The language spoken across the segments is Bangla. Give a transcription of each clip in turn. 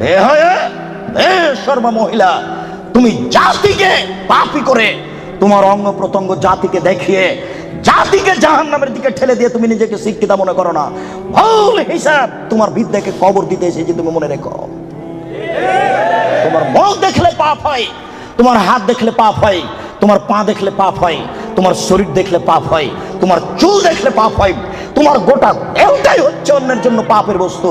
হয়ে মহিলা তুমি জাতিকে পাপি করে তোমার অঙ্গ প্রত্যঙ্গ জাতিকে দেখিয়ে জাতিকে জাহান নামের দিকে ঠেলে দিয়ে তুমি নিজেকে শিক্ষিতা মনে করো না। ভুল হিসাব তোমার বিদ্যাকে কবর দিতে এসেছি তুমি মনে রেখো। তোমার মুখ দেখলে পাপ হয় তোমার হাত দেখলে পাপ হয় তোমার পা দেখলে পাপ হয় তোমার শরীর দেখলে পাপ হয় তোমার চুল দেখলে পাপ হয় তোমার গোটা দেহটাই হচ্ছে অন্যের জন্য পাপের বস্তু।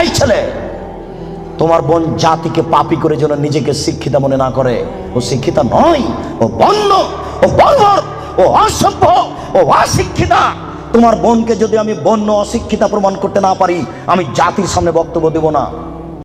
এই ছেলে, তোমার বোন জাতিকে পাপি করে যেন নিজেকে শিক্ষিতা মনে না করে। ও শিক্ষিতা নয়, ও বন্য, ও বর্বর, ও অসভ্য, ও অশিক্ষিতা। তোমার বোনকে যদি আমি বন্য অশিক্ষিতা প্রমাণ করতে না পারি, আমি জাতির সামনে বক্তব্য দেব না।